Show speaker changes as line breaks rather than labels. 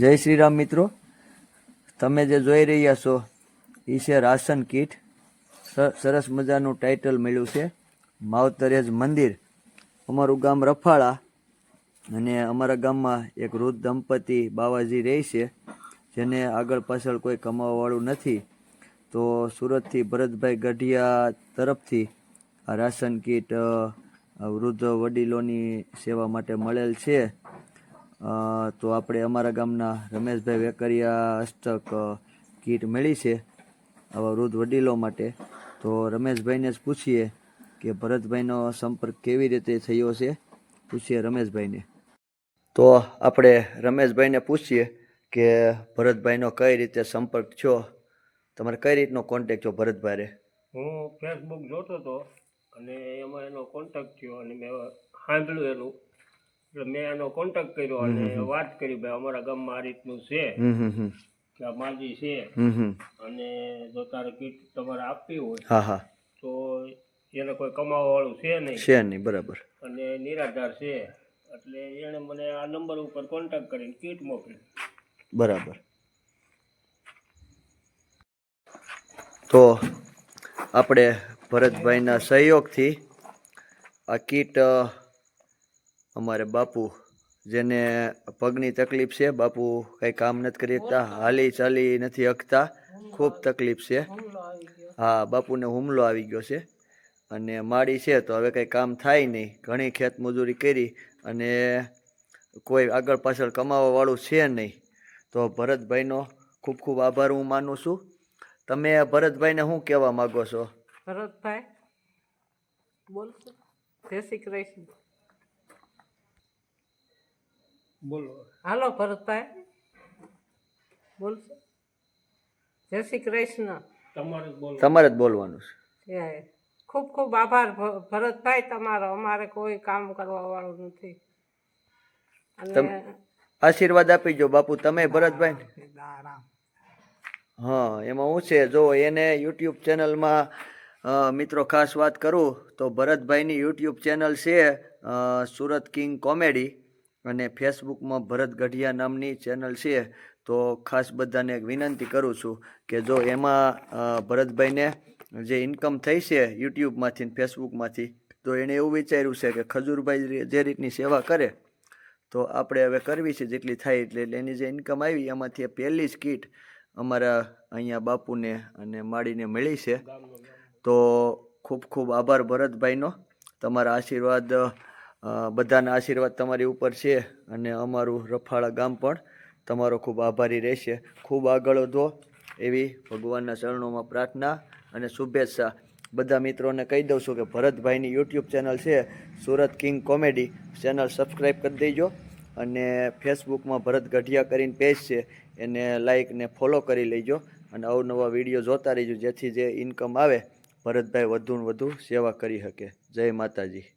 જય શ્રી રામ મિત્રો. તમે જે જોઈ રહ્યા છો એ છે રાશન કીટ. સરસ મજાનું ટાઇટલ મળ્યું છે, માવતરેજ મંદિર. અમારું ગામ રફાળા અને અમારા ગામમાં એક વૃદ્ધ દંપતી બાવાજી રહે છે, જેને આગળ પાછળ કોઈ કમાવાવાળું નથી. તો સુરતથી ભરતભાઈ ગઢિયા તરફથી આ રાશન કીટ વૃદ્ધ વડીલોની સેવા માટે મળેલ છે. તો આપણે અમારા ગામના રમેશભાઈ વેકરિયા હસ્તક કીટ મળી છે આવા વૃદ્ધ વડીલો માટે. તો રમેશભાઈને જ પૂછીએ કે ભરતભાઈનો સંપર્ક કેવી રીતે થયો છે? પૂછીએ રમેશભાઈને. તો આપણે રમેશભાઈને પૂછીએ કે ભરતભાઈનો કઈ રીતે સંપર્ક થયો? તમારે કઈ રીતનો કોન્ટેક થયો ભરતભાઈ
હું ફેસબુક જોતો હતો અને એમાં એનો કોન્ટેક થયો અને મેં સાંભળ્યું એનું. એટલે મેં એનો કોન્ટેક્ટ કર્યો અને વાત કરી ભાઈ અમારા ગામમાં આ રીતનું છે. કે આ માજી છે. અને જો તારે કીટ તમારે આપવી હોય
હા હા.
તો એને કોઈ કમાવાવાળું છે નહીં.
છે નહીં બરાબર.
અને નિરાધાર છે. એટલે એણે મને આ નંબર ઉપર કોન્ટેક્ટ કરીને કીટ મોકલી.
બરાબર. તો આપણે ભરતભાઈના સહયોગથી આ કીટ અમારે બાપુ, જેને પગની તકલીફ છે, બાપુ કંઈ કામ નથી કરી શકતા, હાલી ચાલી નથી હકતા. ખૂબ તકલીફ છે. હા, બાપુને હુમલો આવી ગયો છે અને માડી છે, તો હવે કંઈ કામ થાય નહીં. ઘણી ખેત મજૂરી કરી અને કોઈ આગળ પાછળ કમાવાવાળું છે નહીં. તો ભરતભાઈનો ખૂબ ખૂબ આભાર હું માનું છું. તમે ભરતભાઈને શું કહેવા માગો છો?
ભરતભાઈ, બોલ જય શ્રી કૃષ્ણ.
બોલો.
હાલો ભરતભાઈ. બોલશો? જય શ્રી કૃષ્ણ.
તમારે જ
તમારે જ બોલવાનું છે.
ખૂબ ખૂબ આભાર ભરતભાઈ તમારો. અમારે કોઈ કામ કરવા વાળું નથી. અને
આશીર્વાદ આપી જો બાપુ તમે ભરતભાઈ હા એમાં હું છે જો એને યુટ્યુબ ચેનલમાં મિત્રો ખાસ વાત કરું તો ભરતભાઈની યુટ્યુબ ચેનલ છે સુરત કિંગ કોમેડી. અને ફેસબુકમાં ભરત ગઢિયા નામની ચેનલ છે, તો ખાસ બધાને વિનંતી કરું છું કે જો એમાં ભરતભાઈને જે ઇન્કમ થઈ છે યુટ્યુબમાંથી ફેસબુકમાંથી, તો એણે એવું વિચાર્યું છે કે ખજૂરભાઈ જે રીતની સેવા કરે, તો આપણે હવે કરવી છે જેટલી થાય એટલે એની જે ઇન્કમ આવી, એમાંથી પહેલી જ કીટ અમારા અહીંયા બાપુને અને માડીને મળી છે. તો ખૂબ ખૂબ આભાર ભરતભાઈનો. તમારા આશીર્વાદ બધાના આશીર્વાદ તમારી ઉપર છે અને અમારું રફાળા ગામ પણ તમારો ખૂબ આભારી રહેશે. ખૂબ આગળ વધો એવી ભગવાનના ચરણોમાં પ્રાર્થના અને શુભેચ્છા. બધા મિત્રોને કહી દઉં છું કે ભરતભાઈની યુટ્યુબ ચેનલ છે, Surat king comedy. Channel subscribe કરી દેજો અને ફેસબુકમાં ભરત ગઢિયા કરીને પેજ છે, એને લાઈક ને ફોલો કરી લેજો અને અવનવા વીડિયો જોતા રહીજો જેથી જે ઇન્કમ આવે, ભરતભાઈ વધુ ને વધુ સેવા કરી શકે. જય માતાજી.